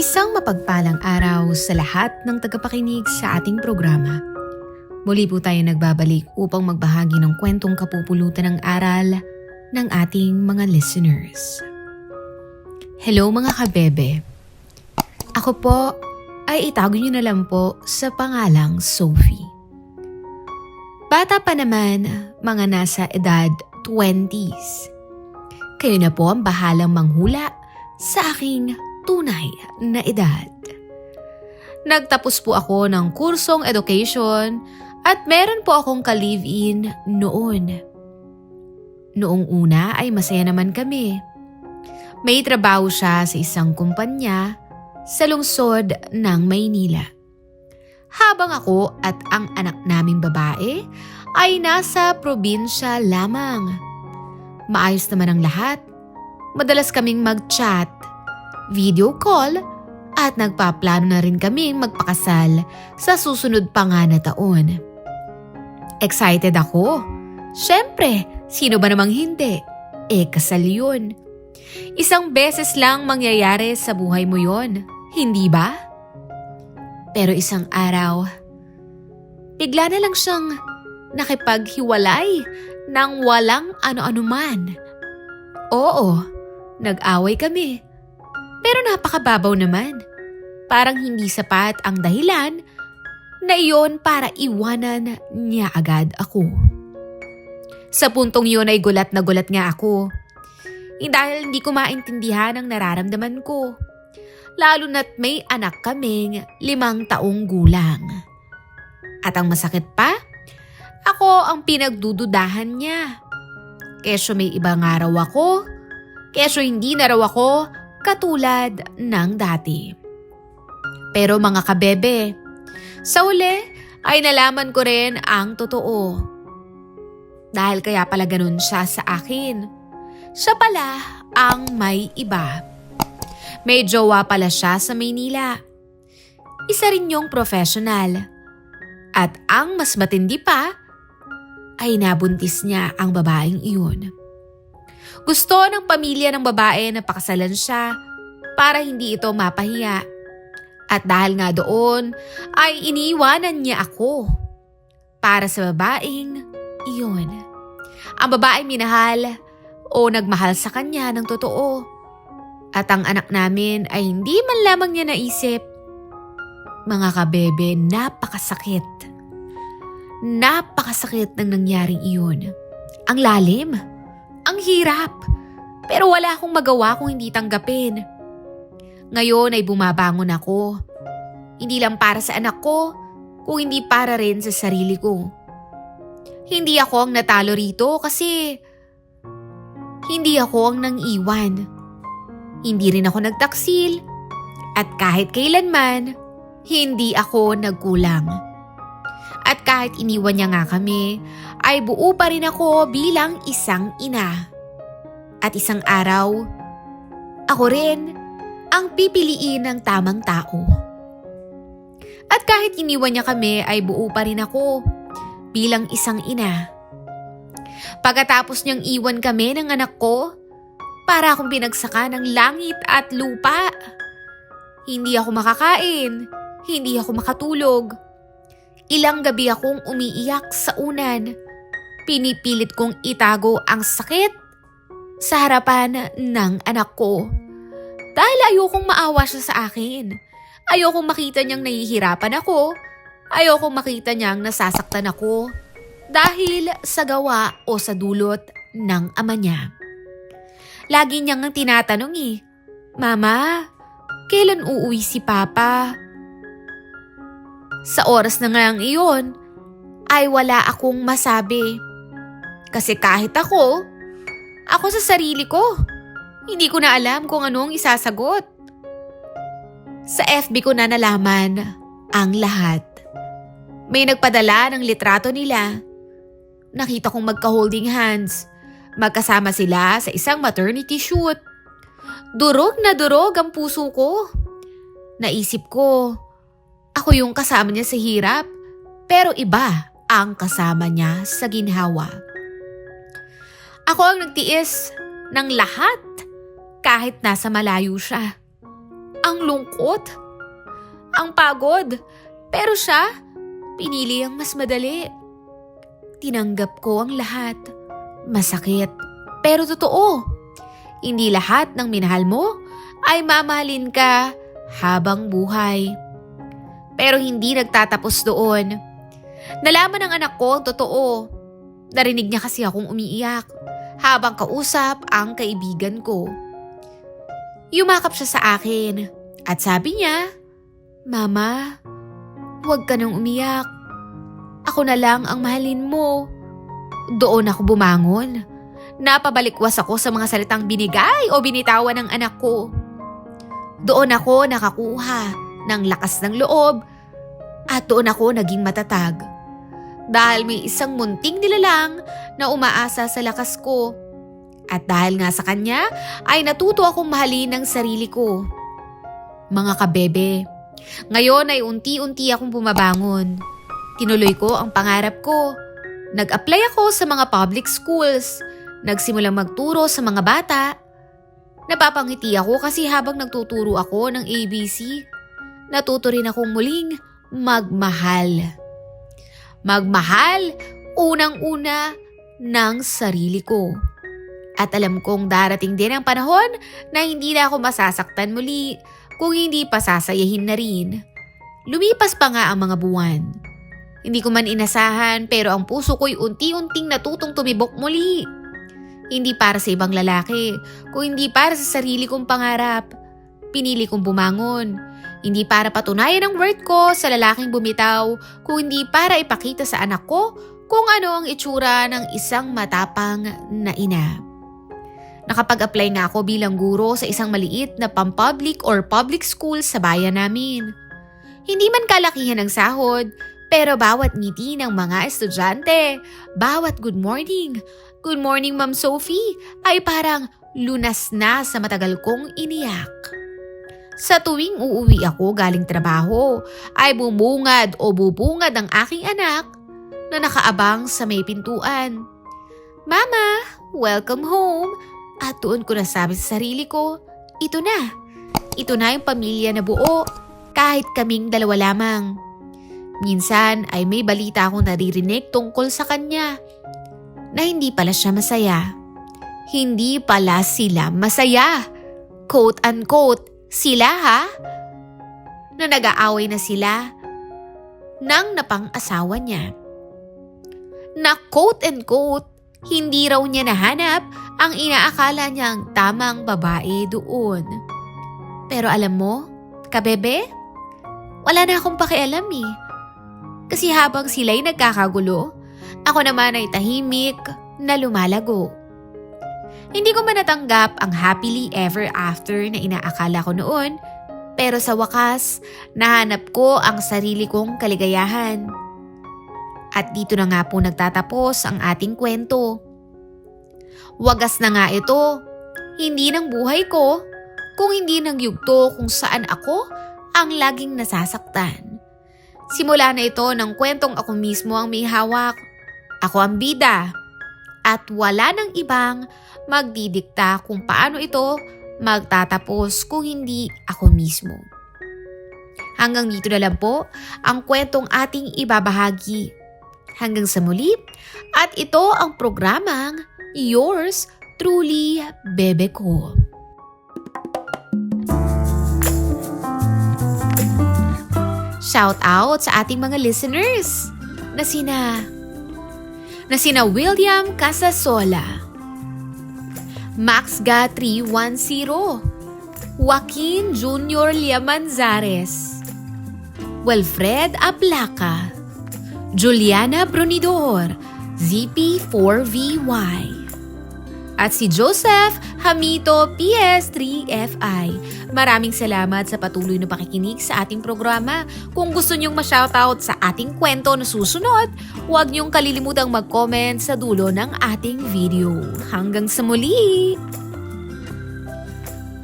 Isang mapagpalang araw sa lahat ng tagapakinig sa ating programa. Muli po tayo nagbabalik upang magbahagi ng kwentong kapupulutan ng aral ng ating mga listeners. Hello mga kabebe. Ako po ay itago niyo na lang po sa pangalang Sophie. Bata pa naman, mga nasa edad 20s. Kayo na po ang bahalang manghula sa aking tunay na edad. Nagtapos po ako ng kursong education at meron po akong ka-live-in noon. Noong una ay masaya naman kami. May trabaho siya sa isang kumpanya sa lungsod ng Maynila. Habang ako at ang anak naming babae ay nasa probinsya lamang. Maayos naman ang lahat. Madalas kaming mag-chat, video call, at nagpaplano na rin kaming magpakasal sa susunod pa nga na taon. Excited ako. Siyempre, sino ba namang hindi? Eh, kasal yun. Isang beses lang mangyayari sa buhay mo yon, hindi ba? Pero isang araw, bigla na lang siyang nakipaghiwalay ng walang ano-ano man. Oo, nag-away kami. Pero napakababaw naman. Parang hindi sapat ang dahilan na iyon para iwanan niya agad ako. Sa puntong yun ay gulat na gulat nga ako. Eh, dahil hindi ko maintindihan ang nararamdaman ko. Lalo na't may anak kaming limang taong gulang. At ang masakit pa, ako ang pinagdududahan niya. Kesyo may iba nga raw ako, kesyo hindi na raw ako katulad ng dati. Pero mga kabebe, sa uli ay nalaman ko rin ang totoo. Dahil kaya pala ganun siya sa akin. Siya pala ang may iba. May jowa pala siya sa Maynila. Isa rin yung professional. At ang mas matindi pa, ay nabuntis niya ang babaeng iyon. Gusto ng pamilya ng babae na pakasalan siya para hindi ito mapahiya. At dahil nga doon, ay iniiwanan niya ako para sa babaeng iyon. Ang babaeng minahal o nagmahal sa kanya ng totoo. At ang anak namin ay hindi man lamang niya naisip. Mga kabebe, napakasakit. Napakasakit ng nangyaring iyon. Ang lalim. Ang hirap. Pero wala akong magawa kung hindi tanggapin. Ngayon ay bumabangon ako. Hindi lang para sa anak ko, kung hindi para rin sa sarili ko. Hindi ako ang natalo rito kasi hindi ako ang nang iwan. Hindi rin ako nagtaksil at kahit kailanman, hindi ako nagkulang. At kahit iniwan niya nga kami, ay buo pa rin ako bilang isang ina. At isang araw, ako rin ang pipiliin ng tamang tao. At kahit iniwan niya kami ay buo pa rin ako bilang isang ina. Pagkatapos niyang iwan kami ng anak ko, para akong pinagsaka ng langit at lupa. Hindi ako makakain, hindi ako makatulog. Ilang gabi akong umiiyak sa unan. Pinipilit kong itago ang sakit sa harapan ng anak ko. Dahil ayokong maawa siya sa akin. Ayokong makita niyang nahihirapan ako. Ayokong makita niyang nasasaktan ako. Dahil sa gawa o sa dulot ng ama niya. Lagi niyang ang tinatanong eh, Mama, kailan uuwi si Papa? Sa oras na nga iyon, ay wala akong masabi. Kasi kahit ako, ako sa sarili ko, hindi ko na alam kung anong isasagot. Sa FB ko na nalaman ang lahat. May nagpadala ng litrato nila. Nakita kong magka-holding hands. Magkasama sila sa isang maternity shoot. Durog na durog ang puso ko. Naisip ko, ako yung kasama niya sa hirap, pero iba ang kasama niya sa ginhawa. Ako ang nagtiis ng lahat kahit nasa malayo siya. Ang lungkot. Ang pagod. Pero siya, pinili ang mas madali. Tinanggap ko ang lahat. Masakit, pero totoo. Hindi lahat ng minahal mo ay mamahalin ka habang buhay. Pero hindi nagtatapos doon. Nalaman ng anak ko ang totoo. Narinig niya kasi akong umiiyak habang kausap ang kaibigan ko. Yumakap siya sa akin at sabi niya, Mama, huwag ka nang umiyak. Ako na lang ang mahalin mo. Doon ako bumangon. Napabalikwas ako sa mga salitang binigay o binitawan ng anak ko. Doon ako nakakuha ng lakas ng loob at doon ako naging matatag. Dahil may isang munting nilalang na umaasa sa lakas ko. At dahil nga sa kanya ay natuto akong mahalin ng sarili ko. Mga kabebe, ngayon ay unti-unti akong bumabangon. Tinuloy ko ang pangarap ko. Nag-apply ako sa mga public schools. Nagsimulang magturo sa mga bata. Napapangiti ako kasi habang nagtuturo ako ng ABC, natuto rin akong muling magmahal. Magmahal, unang-una, ng sarili ko. At alam kong darating din ang panahon na hindi na ako masasaktan muli kung hindi pa sasayahin na rin. Lumipas pa nga ang mga buwan. Hindi ko man inasahan pero ang puso ko'y unti-unting natutong tumibok muli. Hindi para sa ibang lalaki, kung hindi para sa sarili kong pangarap. Pinili kong bumangon. Hindi para patunayan ang worth ko sa lalaking bumitaw, kung hindi para ipakita sa anak ko kung ano ang itsura ng isang matapang na ina. Nakapag-apply nga ako bilang guro sa isang maliit na pampublic or public school sa bayan namin. Hindi man kalakihan ng sahod, pero bawat ngiti ng mga estudyante, bawat good morning, good morning Ma'am Sophie, ay parang lunas na sa matagal kong iniyak. Sa tuwing uuwi ako galing trabaho, ay bumungad o bubungad ang aking anak na nakaabang sa may pintuan. Mama, welcome home! At doon ko nasabi sa sarili ko, ito na. Ito na yung pamilya na buo, kahit kaming dalawa lamang. Minsan ay may balita akong naririnig tungkol sa kanya na hindi pala siya masaya. Hindi pala sila masaya. Quote unquote, sila ha? Na nag-aaway na sila nang napang-asawa niya. Na quote unquote, hindi raw niya nahanap ang inaakala niyang tamang babae doon. Pero alam mo, kabebe, wala na akong pakialam eh. Kasi habang sila'y nagkakagulo, ako naman ay tahimik na lumalago. Hindi ko man natanggap ang happily ever after na inaakala ko noon, pero sa wakas, nahanap ko ang sarili kong kaligayahan. At dito na nga po nagtatapos ang ating kwento. Wagas na nga ito, hindi ng buhay ko, kung hindi ng yugto kung saan ako ang laging nasasaktan. Simula na ito ng kwentong ako mismo ang may hawak. Ako ang bida. At wala ng ibang magdidikta kung paano ito magtatapos kung hindi ako mismo. Hanggang dito na lang po ang kwentong ating ibabahagi. Hanggang sa muli, at ito ang programang Yours Truly Bebe Ko. Shout out sa ating mga listeners na sina na sina William Casasola, Max Ga 310, Joaquin Junior Liamanzares, Wilfred Aplaca, Juliana Brunidor, ZP4VY, at si Joseph Hamito PS3FI. Maraming salamat sa patuloy na pakikinig sa ating programa. Kung gusto nyong ma-shoutout sa ating kwento na susunod, huwag nyong kalilimutang mag-comment sa dulo ng ating video. Hanggang sa muli!